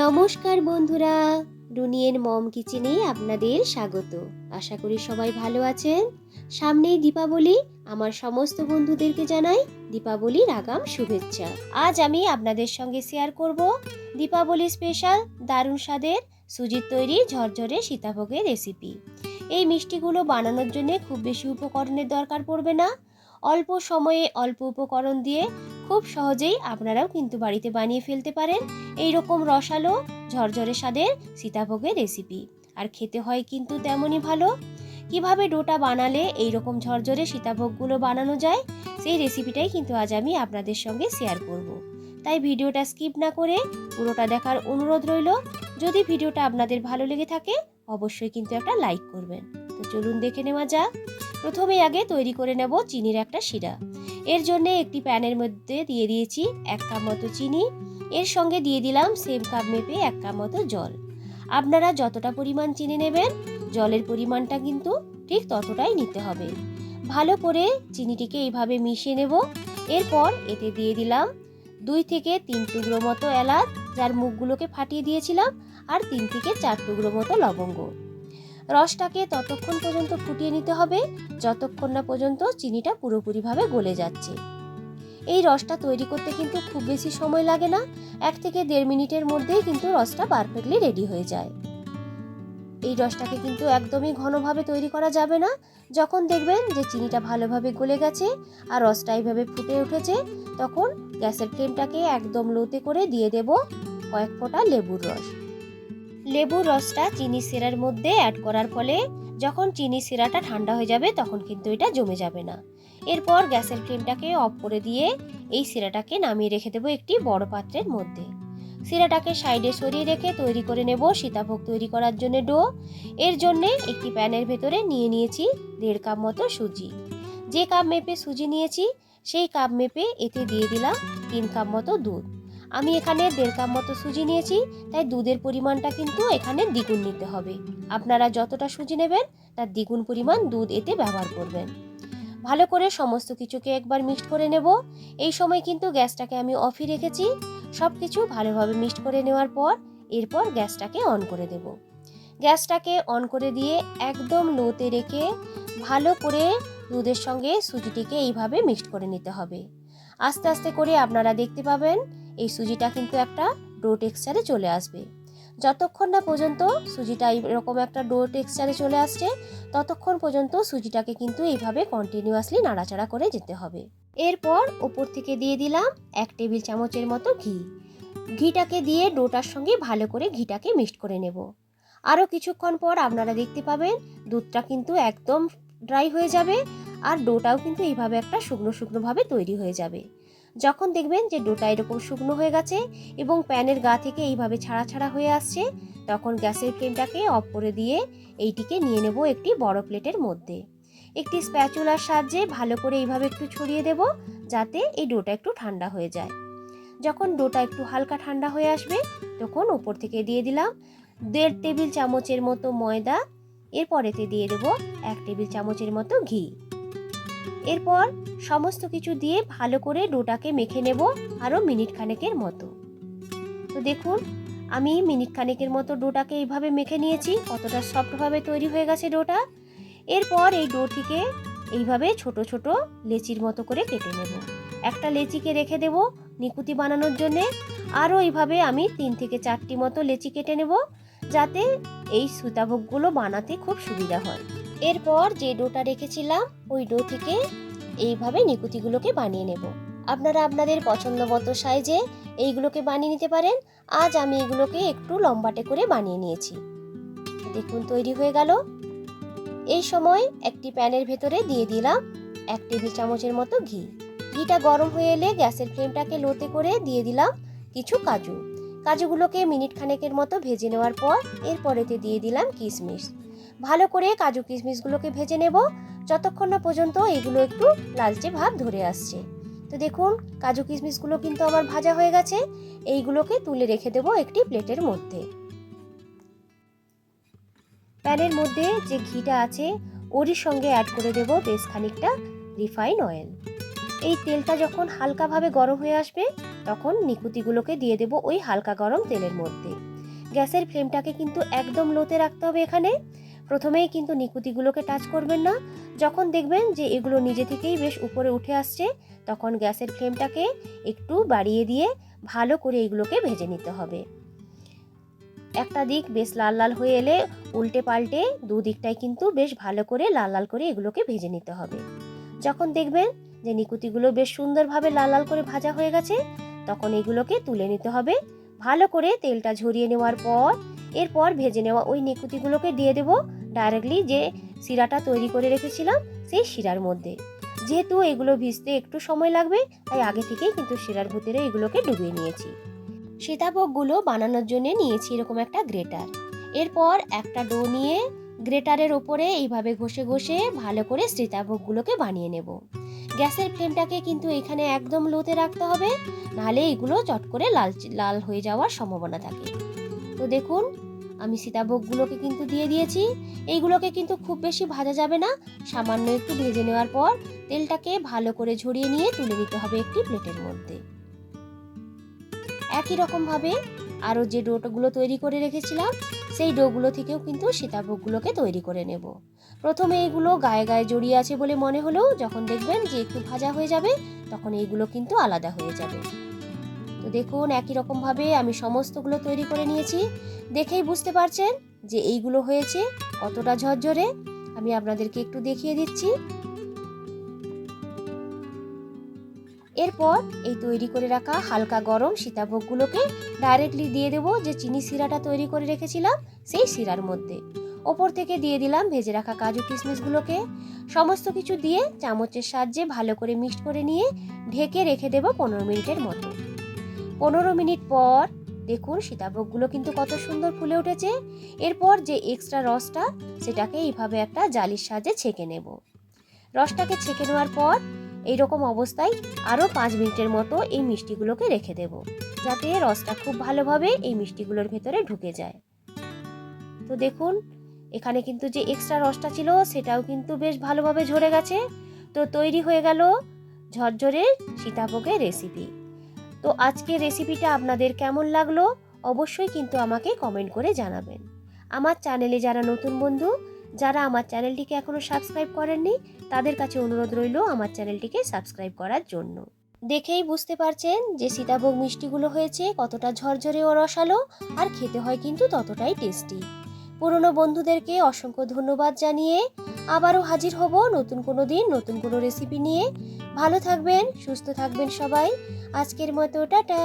নমস্কার বন্ধুরা, রুনিয়ের মম কিচেনে আপনাদের স্বাগত। আশা করি সবাই ভালো আছেন। সামনেই দীপাবলি, আমার সমস্ত বন্ধুদেরকে জানাই দীপাবলির আগাম শুভেচ্ছা। আজ আমি আপনাদের সঙ্গে শেয়ার করব দীপাবলি স্পেশাল দারুণ স্বাদের সুজির তৈরি ঝরঝরে সীতাভোগের রেসিপি এই মিষ্টিগুলো বানানোর জন্য খুব বেশি উপকরণের দরকার পড়বে না। অল্প সময়ে অল্প উপকরণ দিয়ে খুব সহজেই আপনারাও কিন্তু বাড়িতে বানিয়ে ফেলতে পারেন। এই রকম রসালো, ঝরঝরে স্বাদের সীতাভোগের রেসিপি আর খেতে হয় কিন্তু তেমনই ভালো। কীভাবে ডোটা বানালে এই রকম ঝরঝরে সীতাভোগগুলো বানানো যায়, সেই রেসিপিটাই কিন্তু আজ আমি আপনাদের সঙ্গে শেয়ার করব। তাই ভিডিওটা স্কিপ না করে পুরোটা দেখার অনুরোধ রইল। যদি ভিডিওটা আপনাদের ভালো লেগে থাকে, অবশ্যই কিন্তু একটা লাইক করবেন। তো চলুন দেখে নেওয়া যাক। প্রথমে আগে তৈরি করে নেব চিনির একটা শিরা। এর জন্য একটি প্যানের মধ্যে দিয়ে দিয়েছি এক কাপ মতো চিনি। এর সঙ্গে দিয়ে দিলাম সেম কাপ মেপে এক কাপ মতো জল। আপনারা যতটা পরিমাণ চিনি নেবেন, জলের পরিমাণটা কিন্তু ঠিক ততটাই নিতে হবে। ভালো করে চিনিটিকে এইভাবে মিশিয়ে নেব। এরপর এতে দিয়ে দিলাম দুই থেকে তিন টুকরো মতো এলাচ, যার মুখগুলোকে ফাটিয়ে দিয়েছিলাম, আর তিন থেকে চার টুকরো মতো লবঙ্গ। রসটাকে ততক্ষণ পর্যন্ত ফুটিয়ে নিতে হবে, যতক্ষণ না পর্যন্ত চিনিটা পুরোপুরিভাবে গলে যাচ্ছে। এই রসটা তৈরি করতে কিন্তু খুব বেশি সময় লাগে না, এক থেকে দেড় মিনিটের মধ্যেই কিন্তু রসটা পারফেক্টলি রেডি হয়ে যায়। এই রসটাকে কিন্তু একদমই ঘনভাবে তৈরি করা যাবে না, যখন দেখবেন যে চিনিটা ভালোভাবে গলে গেছে আর রসটা এইভাবে ফুটে উঠেছে, তখন গ্যাসের ফ্লেমটাকে একদম লোতে করে দিয়ে দেব কয়েক ফোঁটা লেবুর রস। লেবুর রসটা চিনি সিরার মধ্যে অ্যাড করার ফলে যখন চিনি সিরাটা ঠান্ডা হয়ে যাবে তখন কিন্তু এটা জমে যাবে না। এরপর গ্যাসের ফ্লেমটাকে অফ করে দিয়ে এই সিরাটাকে নামিয়ে রেখে দেবো একটি বড় পাত্রের মধ্যে। সিরাটাকে সাইডে সরিয়ে রেখে তৈরি করে নেব সীতাভোগ তৈরি করার জন্য ডো। এর জন্যে একটি প্যানের ভেতরে নিয়ে নিয়েছি দেড় কাপ মতো সুজি। যে কাপ মেপে সুজি নিয়েছি, সেই কাপ মেপে এতে দিয়ে দিলাম তিন কাপ মতো দুধ। আমি এখানে দেড় কাপ মতো সুজি নিয়েছি, তাই দুধের পরিমাণটা কিন্তু এখানে দ্বিগুণ নিতে হবে। আপনারা যতটা সুজি নেবেন, তার দ্বিগুণ পরিমাণ দুধ এতে ব্যবহার করবেন। ভালো করে সমস্ত কিছুকে একবার মিক্সড করে নেব। এই সময় কিন্তু গ্যাসটাকে আমি অফই রেখেছি। সব কিছু ভালোভাবে মিক্সড করে নেওয়ার পর, এরপর গ্যাসটাকে অন করে দেব। গ্যাসটাকে অন করে দিয়ে একদম লোতে রেখে ভালো করে দুধের সঙ্গে সুজিটিকে এইভাবে মিক্সড করে নিতে হবে। আস্তে আস্তে করে আপনারা দেখতে পাবেন এই সুজিটা কিন্তু একটা ডো টেক্সচারে চলে আসবে। যতক্ষণ না পর্যন্ত সুজিটা এরকম একটা ডো টেক্সচারে চলে আসছে, ততক্ষণ পর্যন্ত সুজিটাকে কিন্তু এইভাবে কন্টিনিউয়াসলি নাড়াচাড়া করে যেতে হবে। এরপর ওপর থেকে দিয়ে দিলাম এক টেবিল চামচের মতো ঘি। ঘিটাকে দিয়ে ডোটার সঙ্গে ভালো করে ঘিটাকে মিক্সড করে নেব। আরও কিছুক্ষণ পর আপনারা দেখতে পাবেন দুধটা কিন্তু একদম ড্রাই হয়ে যাবে আর ডোটাও কিন্তু এইভাবে একটা শুকনো শুকনোভাবে তৈরি হয়ে যাবে। যখন দেখবেন যে ডোটা এরকম শুকনো হয়ে গেছে এবং প্যানের গা থেকে এইভাবে ছাড়া ছাড়া হয়ে আসছে, তখন গ্যাসের ফ্লেমটাকে অফ করে দিয়ে এইটিকে নিয়ে নেব একটি বড় প্লেটের মধ্যে। একটি স্প্যাচুলার সাহায্যে ভালো করে এইভাবে একটু ছড়িয়ে দেব যাতে এই ডোটা একটু ঠান্ডা হয়ে যায়। যখন ডোটা একটু হালকা ঠান্ডা হয়ে আসবে, তখন উপর থেকে দিয়ে দিলাম দেড় টেবিল চামচের মতো ময়দা, এরপরেতে দিয়ে দেবো এক টেবিল চামচের মতো ঘি। এরপর সমস্ত কিছু দিয়ে ভালো করে ডোটাকে মেখে নেব আরও মিনিট খানেকের মতো। তো দেখুন, আমি মিনিট খানেকের মতো ডোটাকে এইভাবে মেখে নিয়েছি, কতটা সফটভাবে তৈরি হয়ে গেছে ডোটা। এরপর এই ডোটিকে এইভাবে ছোট ছোট লেচির মতো করে কেটে নেব। একটা লেচিকে রেখে দেব নিকুতি বানানোর জন্যে। আরও এইভাবে আমি তিন থেকে চারটি মতো লেচি কেটে নেব, যাতে এই সুতাভোগগুলো বানাতে খুব সুবিধা হয়। এরপর যে ডোটা রেখেছিলাম, ওই ডো থেকে এইভাবে নিকুতিগুলোকে বানিয়ে নেব। আপনারা আপনাদের পছন্দ মতো সাইজে এইগুলোকে বানিয়ে নিতে পারেন। আজ আমি এগুলোকে একটু লম্বাটে করে বানিয়ে নিয়েছি। দেখুন, তৈরি হয়ে গেল। এই সময় একটি প্যানের ভেতরে দিয়ে দিলাম এক টেবিল চামচের মতো ঘি। ঘিটা গরম হয়ে এলে গ্যাসের ফ্লেমটাকে লোতে করে দিয়ে দিলাম কিছু কাজু। কাজুগুলোকে মিনিট খানেকের মতো ভেজে নেওয়ার পর এরপরেতে দিয়ে দিলাম কিশমিশ। ভালো করে কাজু কিশমিশগুলোকে ভেজে নেব। যতক্ষণ না পর্যন্ত এগুলো একটু লালচে ভাব ধরে আসছে। তো দেখুন, কাজু কিশমিশগুলো কিন্তু আমার ভাজা হয়ে গেছে। এইগুলোকে তুলে রেখে দেব একটি প্লেটের মধ্যে। প্যানের মধ্যে যে ঘিটা আছে ওরই সঙ্গে অ্যাড করে দেব বেশ খানিকটা রিফাইন অয়েল এই তেলটা যখন হালকাভাবে গরম হয়ে আসবে, তখন নিকুতিগুলোকে দিয়ে দেব ওই হালকা গরম তেলের মধ্যে। গ্যাসের ফ্লেমটাকে কিন্তু একদম লোতে রাখতে হবে এখানে। প্রথমেই কিন্তু নিকুতিগুলোকে টাচ করবেন না। যখন দেখবেন যে এগুলো নিজে থেকেই বেশ উপরে উঠে আসছে, তখন গ্যাসের ফ্লেমটাকে একটু বাড়িয়ে দিয়ে ভালো করে এগুলোকে ভেজে নিতে হবে। একটা দিক বেশ লাল লাল হয়ে এলে উল্টে পাল্টে দুদিকটাই কিন্তু বেশ ভালো করে লাল লাল করে এগুলোকে ভেজে নিতে হবে। যখন দেখবেন যে নিকুতিগুলো বেশ সুন্দরভাবে লাল লাল করে ভাজা হয়ে গেছে, তখন এগুলোকে তুলে নিতে হবে। ভালো করে তেলটা ঝরিয়ে নেওয়ার পর এরপর ভেজে নেওয়া ওই নিকুতিগুলোকে দিয়ে দেব ডাইরেক্টলি যে শিরাটা তৈরি করে রেখেছিলাম সেই শিরার মধ্যে। যেহেতু এগুলো ভিজতে একটু সময় লাগবে, তাই আগে থেকেই কিন্তু শিরার ভিতরে এগুলোকে ডুবিয়ে নিয়েছি। সীতাভোগগুলো বানানোর জন্য নিয়েছি এরকম একটা গ্রেটার। এরপর একটা ডো নিয়ে গ্রেটারের ওপরে এইভাবে ঘষে ঘষে ভালো করে সীতাভোগগুলোকে বানিয়ে নেব। গ্যাসের ফ্লেমটাকে কিন্তু এখানে একদম লোতে রাখতে হবে, নাহলে এগুলো চট করে লাল লাল হয়ে যাওয়ার সম্ভাবনা থাকে। তো দেখুন আমি সীতাভোগগুলোকে কিন্তু দিয়ে দিয়েছি। এইগুলোকে কিন্তু খুব বেশি ভাজা যাবে না। সামান্য একটু ভেজে নেওয়ার পর তেলটাকে ভালো করে ঝরিয়ে নিয়ে তুলে নিতে হবে একটি প্লেটের মধ্যে। একই রকমভাবে আরও যে ডোগুলো তৈরি করে রেখেছিলাম, সেই ডোগুলো থেকেও কিন্তু সীতাভোগগুলোকে তৈরি করে নেব। প্রথমে এইগুলো গায়ে গায়ে জড়িয়ে আছে বলে মনে হলেও যখন দেখবেন যে একটু ভাজা হয়ে যাবে, তখন এইগুলো কিন্তু আলাদা হয়ে যাবে। তো দেখুন, একই রকমভাবে আমি সমস্তগুলো তৈরি করে নিয়েছি। দেখেই বুঝতে পারছেন যে এইগুলো হয়েছে কতটা ঝরঝরে। আমি আপনাদেরকে একটু দেখিয়ে দিচ্ছি। এরপর এই তৈরি করে রাখা হালকা গরম সীতাভোগগুলোকে ডাইরেক্টলি দিয়ে দেবো যে চিনি শিরাটা তৈরি করে রেখেছিলাম সেই শিরার মধ্যে। ওপর থেকে দিয়ে দিলাম ভেজে রাখা কাজু কিশমিশগুলোকে। সমস্ত কিছু দিয়ে চামচের সাহায্যে ভালো করে মিক্সড করে নিয়ে ঢেকে রেখে দেবো পনেরো মিনিটের মতো। পনেরো মিনিট পর, দেখুন সীতাভোগগুলো কিন্তু কত সুন্দর ফুলে উঠেছে। এরপর যে এক্সট্রা রসটা, সেটাকে এইভাবে একটা জালির সাহায্যে ছেঁকে নেব। রসটাকে ছেঁকে নেওয়ার পর, এইরকম অবস্থায় আরও পাঁচ মিনিটের মতো এই মিষ্টিগুলোকে রেখে দেব। যাতে রসটা খুব ভালোভাবে এই মিষ্টিগুলোর ভেতরে ঢুকে যায়। তো দেখুন, এখানে কিন্তু যে এক্সট্রা রসটা ছিল, সেটাও কিন্তু বেশ ভালোভাবে ঝরে গেছে। তো তৈরি হয়ে গেল ঝরঝরে সীতাভোগের রেসিপি তো আজকের রেসিপিটা আপনাদের কেমন লাগল? অবশ্যই কিন্তু আমাকে কমেন্ট করে জানাবেন। আমার চ্যানেলে যারা নতুন বন্ধু, যারা আমার চ্যানেলটিকে এখনও সাবস্ক্রাইব করেননি, তাদের কাছে অনুরোধ রইল আমার চ্যানেলটিকে সাবস্ক্রাইব করার জন্য। দেখেই বুঝতে পারছেন যে সীতাভোগ মিষ্টিগুলো হয়েছে, কতটা ঝরঝরে ও রসালো, আর খেতে হয় কিন্তু ততটাই টেস্টি পুরনো বন্ধুদেরকে অসংখ্য ধন্যবাদ জানিয়ে আবারও হাজির হব নতুন কোনো দিন, নতুন কোনো রেসিপি নিয়ে। ভালো থাকবেন, সুস্থ থাকবেন সবাই। আজকের মতো টাটা।